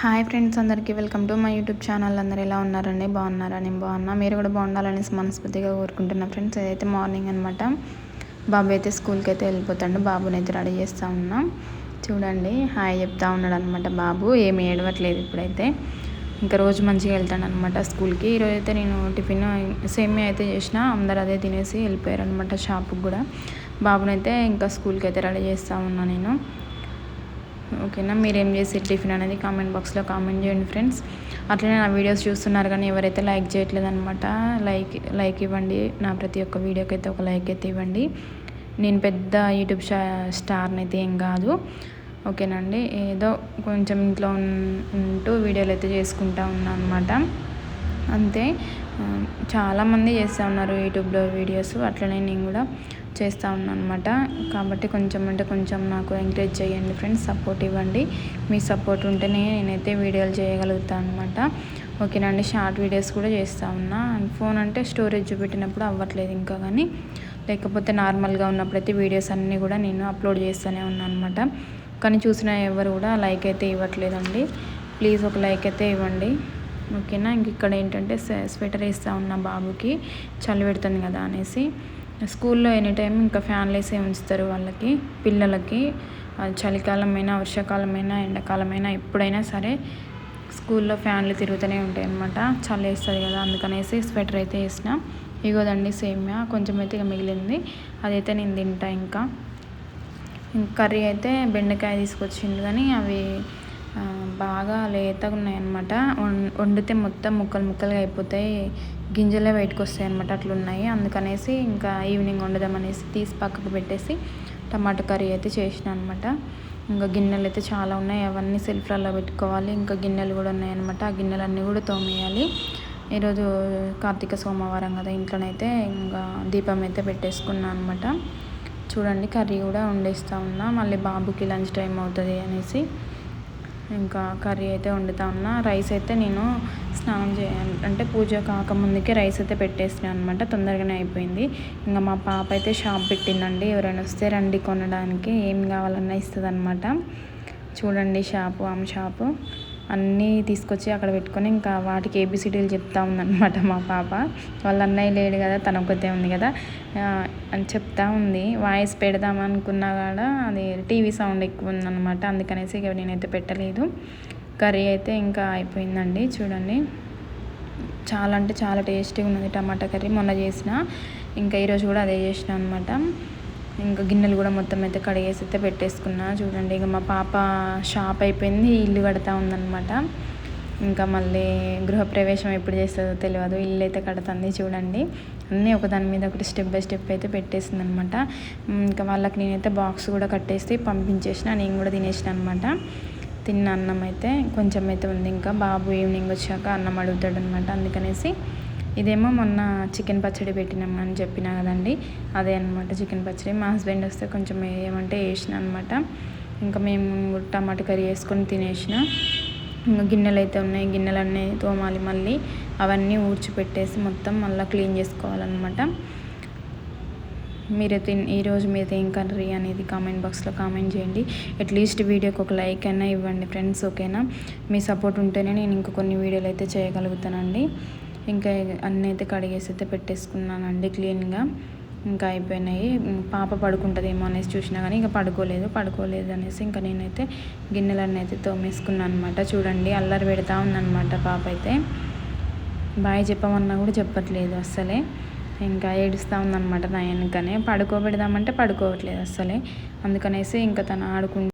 Hi friends అందరికీ welcome to my YouTube channel. అందరు ఎలా ఉన్నారండి? బాగున్నారా? నేను బాగున్నా. మీరు కూడా బాగుండాలనేసి మనస్ఫూర్తిగా కోరుకుంటున్నా ఫ్రెండ్స్. ఏదైతే మార్నింగ్ అనమాట బాబు అయితే స్కూల్కి అయితే వెళ్ళిపోతాడు. బాబుని అయితే రెడీ చేస్తూ ఉన్నాం. చూడండి హాయ్ చెప్తా ఉన్నాడు అనమాట బాబు. ఏమి ఏడవట్లేదు ఇప్పుడైతే. ఇంకా రోజు మంచిగా వెళ్తాడు అనమాట స్కూల్కి. ఈరోజు అయితే నేను టిఫిన్ సేమే అయితే చేసిన. అందరు అదే తినేసి వెళ్ళిపోయారు అనమాట షాప్కి కూడా. బాబునైతే ఇంకా స్కూల్కి అయితే రెడీ చేస్తూ ఉన్నా నేను. ఓకేనా? మీరేం చేసి టిఫిన్ అనేది కామెంట్ బాక్స్లో కామెంట్ చేయండి ఫ్రెండ్స్. అట్లనే నా వీడియోస్ చూస్తున్నారు కానీ ఎవరైతే లైక్ చేయట్లేదు అనమాట లైక్ లైక్ ఇవ్వండి. నా ప్రతి ఒక్క వీడియోకి అయితే ఒక లైక్ అయితే ఇవ్వండి. నేను పెద్ద యూట్యూబ్ స్టార్ని అయితే ఏం కాదు. ఓకేనండి ఏదో కొంచెం ఇంట్లో ఉంటూ వీడియోలు అయితే చేసుకుంటా ఉన్నా అనమాట అంతే. చాలామంది చేస్తూ ఉన్నారు యూట్యూబ్లో వీడియోస్. అట్లనే నేను కూడా చేస్తూ ఉన్నాను అనమాట కాబట్టి కొంచెం అంటే కొంచెం నాకు ఎంకరేజ్ చేయండి ఫ్రెండ్స్ సపోర్ట్ ఇవ్వండి. మీ సపోర్ట్ ఉంటేనే నేనైతే వీడియోలు చేయగలుగుతాను అనమాట ఓకేనండి షార్ట్ వీడియోస్ కూడా చేస్తూ ఉన్నా. ఫోన్ అంటే స్టోరేజ్ చూపెట్టినప్పుడు అవ్వట్లేదు ఇంకా కానీ. లేకపోతే నార్మల్గా ఉన్నప్పుడైతే వీడియోస్ అన్నీ కూడా నేను అప్లోడ్ చేస్తూనే ఉన్నాను అనమాట కానీ చూసిన ఎవరు కూడా లైక్ అయితే ఇవ్వట్లేదండి. ప్లీజ్ ఒక లైక్ అయితే ఇవ్వండి. ఓకేనా? ఇంక ఇక్కడ ఏంటంటే స్వెటర్ వేస్తూ ఉన్న బాబుకి చలి పెడుతుంది కదా అనేసి. స్కూల్లో ఎనీ టైం ఇంకా ఫ్యాన్లు వేసే ఉంచుతారు వాళ్ళకి పిల్లలకి. చలికాలమైనా వర్షాకాలమైనా ఎండాకాలమైనా ఎప్పుడైనా సరే స్కూల్లో ఫ్యాన్లు తిరుగుతూనే ఉంటాయి అనమాట చలి వేస్తుంది కదా అందుకనేసి స్వెటర్ అయితే వేసిన. ఇగోదండి సేమ్యా కొంచెం అయితే మిగిలింది. అదైతే నేను తింటా ఇంకా. కర్రీ అయితే బెండకాయ తీసుకొచ్చింది కానీ అవి బాగా లేతగా ఉన్నాయన్నమాట వండితే మొత్తం ముక్కలు ముక్కలుగా అయిపోతాయి. గింజలే బయటకు వస్తాయి అనమాట అట్లున్నాయి. అందుకనేసి ఇంకా ఈవినింగ్ వండుదామనేసి తీసి పక్కకు పెట్టేసి టమాటా కర్రీ అయితే చేసిన అనమాట ఇంకా గిన్నెలు అయితే చాలా ఉన్నాయి. అవన్నీ సెల్ఫ్లలో పెట్టుకోవాలి. ఇంకా గిన్నెలు కూడా ఉన్నాయన్నమాట. ఆ గిన్నెలన్నీ కూడా తోమేయాలి. ఈరోజు కార్తీక సోమవారం కదా ఇంట్లోనైతే ఇంకా దీపం అయితే పెట్టేసుకున్నాను అనమాట చూడండి కర్రీ కూడా వండేస్తూ ఉన్నా. మళ్ళీ బాబుకి లంచ్ టైం అవుతుంది అనేసి. ఇంకా కర్రీ అయితే వండుతా ఉన్నా. రైస్ అయితే నేను స్నానం చేయను అంటే పూజ కాకముందుకే రైస్ అయితే పెట్టేసినా అనమాట తొందరగానే అయిపోయింది. ఇంకా మా పాప అయితే షాప్ పెట్టిందండి. ఎవరైనా వస్తే రండి కొనడానికి. ఏం కావాలన్నా ఇస్తుంది చూడండి షాపు ఆమె షాపు. అన్నీ తీసుకొచ్చి అక్కడ పెట్టుకొని ఇంకా వాటికి ఏబిసిడీలు చెప్తా ఉందన్నమాట మా పాప. వాళ్ళ అన్నయ్య లేడు కదా తన ఒక్కతే ఉంది కదా. అని చెప్తా ఉంది. వాయిస్ పెడదాం అనుకున్నా కూడా అది టీవీ సౌండ్ ఎక్కువ ఉందన్నమాట. అందుకనేసి ఇక నేనైతే పెట్టలేదు. కర్రీ అయితే ఇంకా అయిపోయిందండి చూడండి. చాలా అంటే చాలా టేస్టీగా ఉన్నది టమాటా కర్రీ. మొన్న చేసిన ఇంకా ఈరోజు కూడా అదే చేసిన అనమాట ఇంకా గిన్నెలు కూడా మొత్తం అయితే కడిగేసి అయితే పెట్టేసుకున్నా. చూడండి ఇక మా పాప షాప్ అయిపోయింది ఇల్లు కడతా ఉందన్నమాట. ఇంకా మళ్ళీ గృహప్రవేశం ఎప్పుడు చేస్తుందో తెలియదు ఇల్లు అయితే కడుతుంది చూడండి. అన్నీ ఒక దాని మీద ఒకటి స్టెప్ బై స్టెప్ అయితే పెట్టేసింది అనమాట ఇంకా వాళ్ళకి నేనైతే బాక్స్ కూడా కట్టేసి పంపించేసిన నేను కూడా తినేసిన అనమాట తిన్న అన్నం అయితే కొంచెం అయితే ఉంది. ఇంకా బాబు ఈవినింగ్ వచ్చాక అన్నం అడుగుతాడు అనమాట అందుకనేసి. ఇదేమో మొన్న చికెన్ పచ్చడి పెట్టినామని చెప్పినా కదండి. అదే అనమాట చికెన్ పచ్చడి. మా హస్బెండ్ వస్తే కొంచెం ఏమంటే వేసిన అనమాట ఇంకా మేము టమాటా కర్రీ వేసుకొని తినేసిన. ఇంకా గిన్నెలు అయితే ఉన్నాయి. గిన్నెలు అన్నీ తోమాలి మళ్ళీ. అవన్నీ ఊడ్చిపెట్టేసి మొత్తం మళ్ళీ క్లీన్ చేసుకోవాలన్నమాట. మీరు తిన్ ఈరోజు మీరు ఏం కర్రీ అనేది కామెంట్ బాక్స్లో కామెంట్ చేయండి. అట్లీస్ట్ వీడియోకి ఒక లైక్ అయినా ఇవ్వండి ఫ్రెండ్స్ ఓకేనా? మీ సపోర్ట్ ఉంటేనే నేను ఇంకా కొన్ని వీడియోలు అయితే చేయగలుగుతానండి. ఇంకా అన్నీ అయితే కడిగేసి అయితే పెట్టేసుకున్నానండి క్లీన్గా. ఇంకా అయిపోయినాయి. పాప పడుకుంటుందేమో అనేసి చూసినా కానీ ఇంకా పడుకోలేదు. పడుకోలేదు అనేసి ఇంకా నేనైతే గిన్నెలన్నీ అయితే తోమేసుకున్నాను అనమాట చూడండి అల్లరి పెడతా ఉందన్నమాట పాప అయితే. బాయ్ చెప్పమన్నా కూడా చెప్పట్లేదు అస్సలే. ఇంకా ఏడుస్తూ ఉందన్నమాట నా వెనుకనే పడుకోబెడదామంటే పడుకోవట్లేదు అస్సలే. అందుకనేసి ఇంకా తను ఆడుకుంటూ